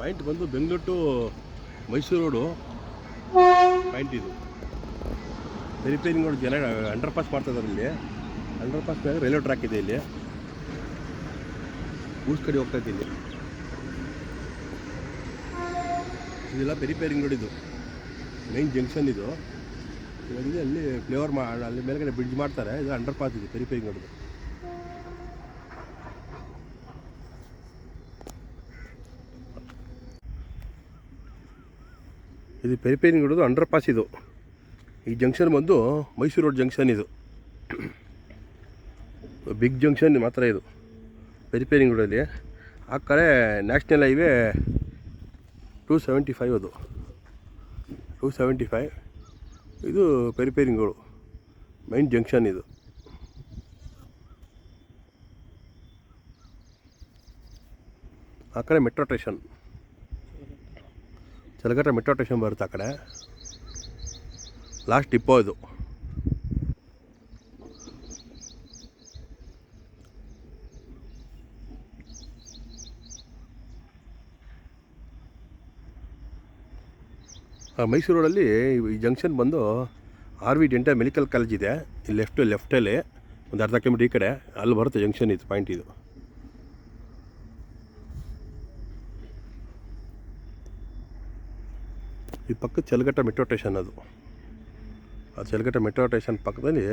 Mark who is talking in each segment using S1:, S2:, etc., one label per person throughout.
S1: Point ಬಂದು Bengaluru to Mysuru road. Point ಇದು. Repairing ನೋಡಿ ಜನ ಅಂಡರ್ ಪಾಸ್ ಮಾಡ್ತಾ ಇದ್ದಾರೆ ಇಲ್ಲಿ. ಅಂಡರ್ ಪಾಸ್ ಮೇಲೆ ರೈಲ್ವೆ ಟ್ರ್ಯಾಕ್ ಇದೆ ಇಲ್ಲಿ. ಊಸ್ ಕಡೆ ಹೋಗ್ತಾ ಇದ್ದೀನಿ. ಇದೆಲ್ಲ ರಿಪೇರಿಂಗ್ ರೋಡ್ ಇದು. ಮೈನ್ ಜಂಕ್ಷನ್ ಇದು. ಅಲ್ಲಿ ಫ್ಲೇವರ್ ಮಾ ಅಲ್ಲಿ ಮೇಲ್ಗಡೆ ಬ್ರಿಡ್ಜ್ ಮಾಡ್ತಾರೆ. ಇದು ಅಂಡರ್ ಪಾಸ್ ಇದೆ ರಿಪೇರಿಂಗ್ ರೋಡ್ ಇದು ಪೆರಿಪೇರಿಂಗ್ ರೋಡು ಅಂಡರ್ ಪಾಸ್ ಇದು. ಈ ಜಂಕ್ಷನ್ ಬಂದು ಮೈಸೂರು ರೋಡ್ ಜಂಕ್ಷನ್ ಇದು. ಬಿಗ್ ಜಂಕ್ಷನ್ ಮಾತ್ರ ಇದು. ಪೆರಿಪೇರಿಂಗ್ ರೋಡಲ್ಲಿ ಆ ಕಡೆ national highway two seventy five ಅದು. ಟೂ ಸೆವೆಂಟಿ ಫೈವ್ ಇದು peripheral ring road. Main junction ಇದು. ಆ ಕಡೆ metro station Chalaghatta metro station ಬರುತ್ತೆ ಆ ಕಡೆ. ಲಾಸ್ಟ್ ಡಿಪೋ ಇದು. ಮೈಸೂರು ರೋಡಲ್ಲಿ ಈ ಜಂಕ್ಷನ್ ಬಂದು R V dental medical college ಇದೆ. ಲೆಫ್ಟ್ ಲೆಫ್ಟಲ್ಲಿ ಒಂದು ಅರ್ಧ ಕಿಲೋಮೀಟ್ರ್ ಈ ಕಡೆ. ಅಲ್ಲಿ ಬರುತ್ತೆ ಜಂಕ್ಷನ್ ಇದು ಪಾಯಿಂಟ್ ಇದು. ಈ ಪಕ್ಕ ಚಲಗಟ್ಟ ಮೆಟ್ರೋ ಸ್ಟೇಷನ್ ಅದು. ಆ ಚಲಗಟ್ಟ ಮೆಟ್ರೋ ಸ್ಟೇಷನ್ ಪಕ್ಕದಲ್ಲಿ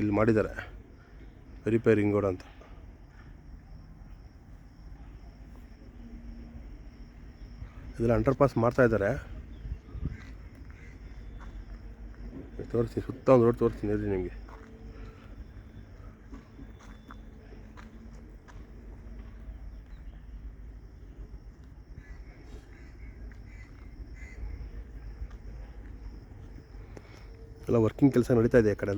S1: ಇಲ್ಲಿ ಮಾಡಿದ್ದಾರೆ. ರಿಪೇರಿಂಗ್ ರೋಡ್ ಅಂತ. ಇದೆಲ್ಲ ಅಂಡರ್ ಪಾಸ್ ಮಾಡ್ತಾ ಇದ್ದಾರೆ. ತೋರಿಸ್ತೀನಿ, ಸುತ್ತ ಒಂದು ರೋಡ್ ತೋರಿಸ್ತೀನಿ ನಿಮಗೆ. ಎಲ್ಲ ವರ್ಕಿಂಗ್ ಕೆಲಸ ನಡೀತಾ ಇದೆ ಈ ಕಡೆ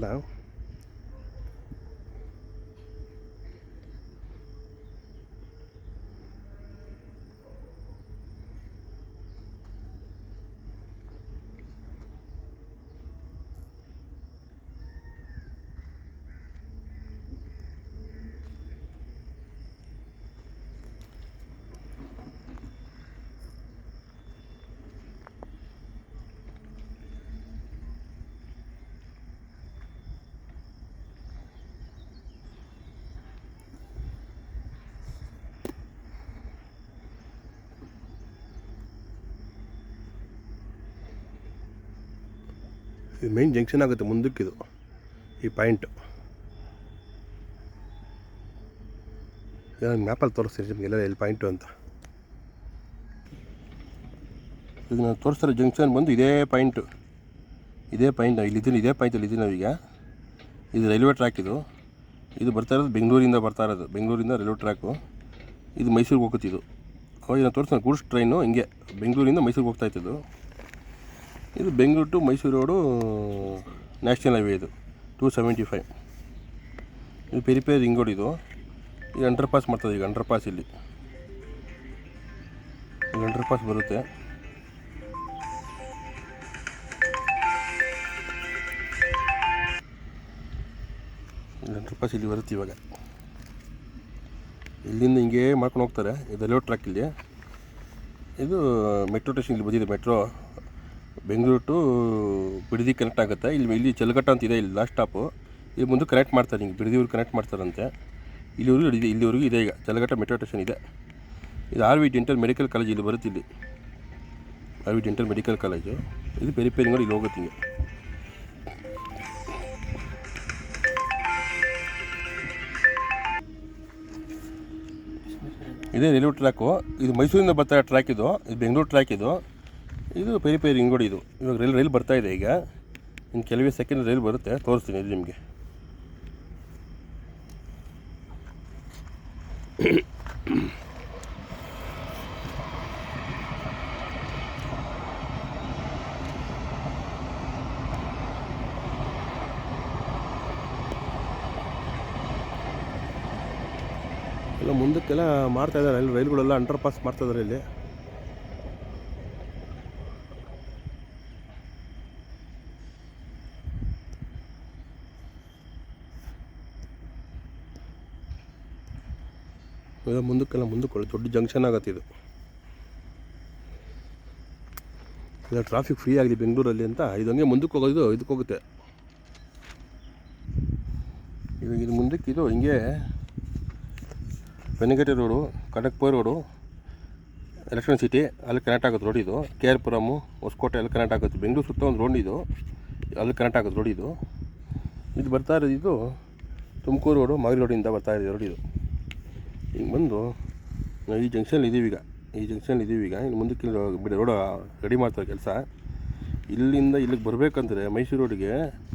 S1: ಇದು ಮೇನ್ ಜಂಕ್ಷನ್ ಆಗುತ್ತೆ ಮುಂದಕ್ಕಿದು ಈ ಪಾಯಿಂಟು ನಾನು ಮ್ಯಾಪಲ್ಲಿ ತೋರಿಸ್ತೀನಿ ನಿಮಗೆ ಎಲ್ಲ ಎಲ್ಲಿ ಪಾಯಿಂಟು ಅಂತ. ಈಗ ನಾನು ತೋರಿಸ್ತಾರೆ ಜಂಕ್ಷನ್ ಬಂದು ಇದೇ ಪಾಯಿಂಟು ಇದೇ ಪಾಯಿಂಟ್ ಇಲ್ಲಿದ್ದೀನಿ ಇದೇ ಪಾಯಿಂಟಲ್ಲಿ ಇದ್ದೀನಿ ನಾವೀಗ. ಇದು ರೈಲ್ವೆ ಟ್ರ್ಯಾಕ್ ಇದು. ಇದು ಬರ್ತಾ ಇರೋದು ಬೆಂಗಳೂರಿಂದ ಬರ್ತಾ ಇರೋದು, ಬೆಂಗಳೂರಿಂದ ರೈಲ್ವೆ ಟ್ರ್ಯಾಕು ಇದು ಮೈಸೂರಿಗೆ ಹೋಗುತ್ತಿದ್ದು ಅವಾಗ ನಾನು ತೋರಿಸ್ತಾನೆ ಗೂಡ್ಸ್ ಟ್ರೈನು ಹಿಂಗೆ, ಬೆಂಗಳೂರಿಂದ ಮೈಸೂರಿಗೆ ಹೋಗ್ತಾ ಇತ್ತಿದ್ದು ಇದು Bengaluru to Mysuru road, national highway ಇದು, ಟೂ ಸೆವೆಂಟಿ ಫೈವ್. ಇದು ಪೆರಿಪೇರಿ ರಿಂಗ್ ರೋಡ್ ಇದು. ಈಗ ಅಂಡರ್ ಪಾಸ್ ಮಾಡ್ತದೆ ಈಗ ಅಂಡರ್ ಪಾಸ್ ಇಲ್ಲಿ. ಈಗ ಅಂಡರ್ ಪಾಸ್ ಬರುತ್ತೆ. ಅಂಡರ್ ಪಾಸ್ ಇಲ್ಲಿ ಬರುತ್ತೆ ಇವಾಗ. ಇಲ್ಲಿಂದ ಹಿಂಗೆ ಮಾಡ್ಕೊಂಡು ಹೋಗ್ತಾರೆ. ಇದು ರೈಲ್ವೆ ಟ್ರ್ಯಾಕ್ ಇಲ್ಲಿ. ಇದು ಮೆಟ್ರೋ ಸ್ಟೇಷನ್ ಇಲ್ಲಿ ಬಂದಿದೆ, metro. Bengaluru to Bidadi connect ಆಗುತ್ತೆ. ಇಲ್ಲಿ ಇಲ್ಲಿ ಚಲಗಟ್ಟ ಅಂತ ಇದೆ, ಇಲ್ಲಿ ಲಾಸ್ಟ್ ಸ್ಟಾಪು ಇಲ್ಲಿ ಮುಂದೆ ಕನೆಕ್ಟ್ ಮಾಡ್ತಾರೆ, ಹಿಂಗೆ ಬಿಡದಿವ್ರಿಗೆ ಕನೆಕ್ಟ್ ಮಾಡ್ತಾರಂತೆ. ಇಲ್ಲಿವರೆಗೂ ಇದೆ ಇಲ್ಲಿವರೆಗೂ ಇದೆ ಈಗ. ಚಲಗಟ್ಟ ಮೆಟ್ರೋ ಸ್ಟೇಷನ್ ಇದೆ. ಇದು R V dental medical college ಇಲ್ಲಿ ಬರುತ್ತೆ ಇಲ್ಲಿ. R V dental medical college ಇದು ಬೇರೆ ಇಲ್ಲಿ ಹೋಗುತ್ತೆ ಹಿಂಗೆ. ಇದೇ ರೈಲ್ವೆ ಟ್ರ್ಯಾಕು ಇದು ಮೈಸೂರಿಂದ ಬರ್ತಾ ಟ್ರ್ಯಾಕ್ ಇದು. ಇದು ಬೆಂಗಳೂರು ಟ್ರ್ಯಾಕ್ ಇದು. ಇದು ಪೆರಿ ಪೆರಿ ಹಿಂಗೋಡಿ ಇದು. ಇವಾಗ ರೈಲ್ ರೈಲ್ ಬರ್ತಾ ಇದೆ ಈಗ. ಇನ್ನು ಕೆಲವೇ ಸೆಕೆಂಡ್ ರೈಲ್ ಬರುತ್ತೆ. ತೋರಿಸ್ತೀನಿ ಇದು ನಿಮಗೆ. ಎಲ್ಲ ಮುಂದಕ್ಕೆಲ್ಲ ಮಾಡ್ತಾ ಇದ್ದಾರೆ. ರೈಲ್, ರೈಲ್ಗಳೆಲ್ಲ ಅಂಡರ್ ಪಾಸ್ ಮಾಡ್ತಾ ಇದ್ದಾರೆ ಇಲ್ಲಿ. ಇವಾಗ ಮುಂದಕ್ಕೆಲ್ಲ ಮುಂದಕ್ಕೆ ದೊಡ್ಡ ಜಂಕ್ಷನ್ ಆಗತ್ತೆ ಇದು. ಇಲ್ಲ ಟ್ರಾಫಿಕ್ ಫ್ರೀ ಆಗಿದೆ ಬೆಂಗಳೂರಲ್ಲಿ ಅಂತ. ಇದಂಗೆ ಮುಂದಕ್ಕೆ ಹೋಗೋದು ಇದಕ್ಕೆ ಹೋಗುತ್ತೆ. ಇವಾಗ ಇದು ಮುಂದಕ್ಕೆ, ಇದು ಹಿಂಗೆ Benagatte road Kanakapura road electronic city, ಅಲ್ಲಿ ಕನೆಕ್ಟ್ ಆಗುತ್ತೆ ರೋಡ್ ಇದು. ಕೆ ಆರ್ ಪುರಮು ಹೊಸಕೋಟೆ ಅಲ್ಲಿ ಕನೆಕ್ಟ್ ಆಗುತ್ತೆ. ಬೆಂಗಳೂರು ಸುತ್ತ ಒಂದು ರೋಡ್ ಇದು, ಅಲ್ಲಿ ಕನೆಕ್ಟ್ ಆಗುತ್ತೆ ರೋಡ್ ಇದು. ಇದು ಬರ್ತಾ ಇರೋದು ಇದು ತುಮಕೂರು ರೋಡು, ಮಾಗಡಿ ರೋಡಿಂದ ಬರ್ತಾ ಇದೆ ರೋಡ್ ಇದು. ಹಿಂಗೆ ಬಂದು ನಾವು ಈ ಜಂಕ್ಷನ್ ಇದ್ದೀವಿ ಈಗ. ಈ ಜಂಕ್ಷನ್ ಇದ್ದೀವಿ ಈಗ. ಇಲ್ಲಿ ಮುಂದಕ್ಕೆ ಬಿಡ ರೋಡ ರೆಡಿ ಮಾಡ್ತಾರೆ ಕೆಲಸ. ಇಲ್ಲಿಂದ ಇಲ್ಲಿಗೆ ಬರಬೇಕಂದ್ರೆ ಮೈಸೂರು ರೋಡಿಗೆ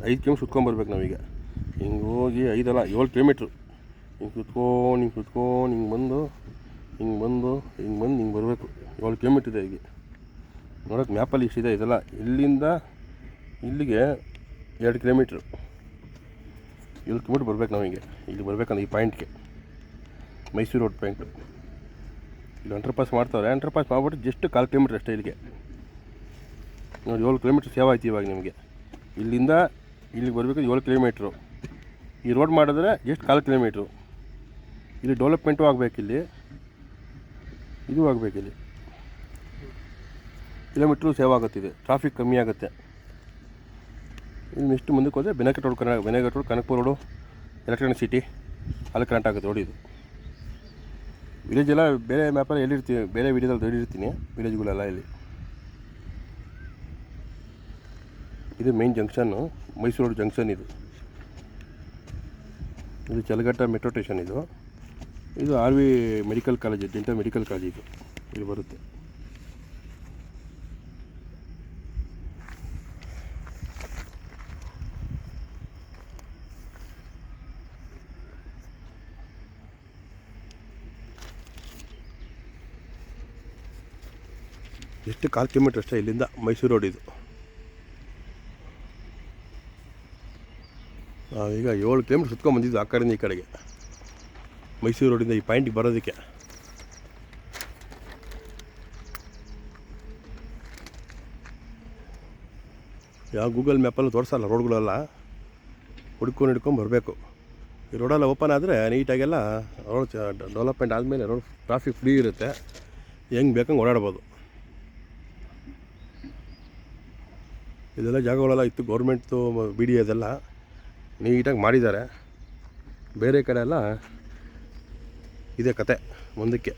S1: ಐದು ಕಿಲೋಮೀಟ್ರ್ ಸುತ್ಕೊಂಡ್ಬರ್ಬೇಕು ನಾವೀಗ. ಹಿಂಗೆ ಹೋಗಿ ಐದಲ್ಲ ಏಳು ಕಿಲೋಮೀಟ್ರು. ಹಿಂಗೆ ಸುತ್ಕೊಂಡು ಹಿಂಗೆ ಸುತ್ಕೊಂಡು, ಹಿಂಗೆ ಬಂದು ಹಿಂಗೆ ಬಂದು ಹಿಂಗೆ ಬಂದು ಹಿಂಗೆ ಬರಬೇಕು. ಏಳು ಕಿಲೋಮೀಟ್ರ್ ಇದೆ ಹೀಗೆ ನೋಡೋಕೆ ಮ್ಯಾಪಲ್ಲಿ ಇಷ್ಟಿದೆ ಇದೆಲ್ಲ. ಇಲ್ಲಿಂದ ಇಲ್ಲಿಗೆ ಎರಡು ಕಿಲೋಮೀಟ್ರು. ಏಳು ಕಿಲೋಮೀಟ್ರ್ ಬರ್ಬೇಕು ನಾವು ಹಿಂಗೆ ಇಲ್ಲಿ ಬರ್ಬೇಕಂದ್ರೆ ಈ ಪಾಯಿಂಟ್ಗೆ. ಮೈಸೂರು ರೋಡ್ ಪಾಯಿಂಟು ಇಲ್ಲಿ ಅಂಡರ್ ಪಾಸ್ ಮಾಡ್ತಾವ್ರೆ. ಅಂಡರ್ ಪಾಸ್ ಮಾಡ್ಬಿಟ್ಟು ಜಸ್ಟ್ ಕಾಲು ಕಿಲೋಮೀಟ್ರ್ ಅಷ್ಟೇ ಇಲ್ಲಿಗೆ. ನೋಡಿ, ಏಳು ಕಿಲೋಮೀಟ್ರ್ ಸೇವ್ ಆಯ್ತು ಇವಾಗ ನಿಮಗೆ. ಇಲ್ಲಿಂದ ಇಲ್ಲಿಗೆ ಬರಬೇಕು ಏಳು ಕಿಲೋಮೀಟ್ರು ಈ ರೋಡ್ ಮಾಡಿದ್ರೆ ಜಸ್ಟ್ ಕಾಲು ಕಿಲೋಮೀಟ್ರು ಇಲ್ಲಿ ಡೆವಲಪ್ಮೆಂಟು ಆಗಬೇಕಿಲ್ಲಿ ಇದು ಆಗಬೇಕಿಲ್ಲಿ ಕಿಲೋಮೀಟ್ರು ಸೇವ್ ಆಗುತ್ತಿದೆ ಟ್ರಾಫಿಕ್ ಕಮ್ಮಿ ಆಗುತ್ತೆ. ಇಲ್ಲಿ ನೆಕ್ಸ್ಟ್ ಮುಂದಕ್ಕೆ ಹೋದರೆ ಬೆನಕಟ್ ರೋಡ್ ಕನ Benakat road Kanakapura road electronic city ಅಲ್ಲಿ ಕರೆಂಟ್ ಆಗುತ್ತೆ ರೋಡ್ ಇದು. ವಿಲೇಜ್ ಎಲ್ಲ ಬೇರೆ ಮ್ಯಾಪಲ್ಲಿ ಎಲ್ಲಿರ್ತೀನಿ ಬೇರೆ ವಿಡಿಯೋದಲ್ಲಿ ಹೇಳಿರ್ತೀನಿ ವಿಲೇಜ್ಗಳೆಲ್ಲ ಇಲ್ಲಿ. ಇದು ಮೇನ್ ಜಂಕ್ಷನ್ನು ಮೈಸೂರು ಜಂಕ್ಷನ್ ಇದು. ಇದು ಚಲಘಟ್ಟ ಮೆಟ್ರೋ ಸ್ಟೇಷನ್ ಇದು. ಇದು R V medical college dental medical college ಇದು. ಇಲ್ಲಿ ಬರುತ್ತೆ. ಎಷ್ಟು ಕಾಲು ಕಿಲೋಮೀಟ್ರ್ ಅಷ್ಟೇ ಇಲ್ಲಿಂದ ಮೈಸೂರು ರೋಡ್ ಇದು. ನಾವೀಗ ಏಳು ಕಿಲೋಮೀಟ್ರ್ ಸುತ್ಕೊಂಡು ಬಂದಿದ್ದು ಆ ಕಡೆಯಿಂದ ಈ ಕಡೆಗೆ. ಮೈಸೂರು ರೋಡಿಂದ ಈ ಪಾಯಿಂಟಿಗೆ ಬರೋದಕ್ಕೆ. ಯಾವ ಗೂಗಲ್ ಮ್ಯಾಪಲ್ಲೂ ತೋರಿಸಲ್ಲ ರೋಡ್ಗಳೆಲ್ಲ. ಹುಡ್ಕೊಂಡು ಹಿಡ್ಕೊಂಡು ಬರಬೇಕು. ಈ ರೋಡೆಲ್ಲ ಓಪನ್ ಆದರೆ ನೀಟಾಗೆಲ್ಲ ರೋಡ್ ಡೆವಲಪ್ಮೆಂಟ್ ಆದಮೇಲೆ ರೋಡ್ ಟ್ರಾಫಿಕ್ ಫ್ರೀ ಇರುತ್ತೆ. ಹೆಂಗೆ ಬೇಕಂಗೆ ಓಡಾಡ್ಬೋದು. ಇದೆಲ್ಲ ಜಾಗಗಳೆಲ್ಲ ಇತ್ತು, ಗೌರ್ಮೆಂಟ್ದು ಬಿ ಡಿ ಅದೆಲ್ಲ. ನೀಟಾಗಿ ಮಾಡಿದ್ದಾರೆ. ಬೇರೆ ಕಡೆ ಎಲ್ಲ ಇದೆ ಕತೆ, ಮುಂದಕ್ಕೆ.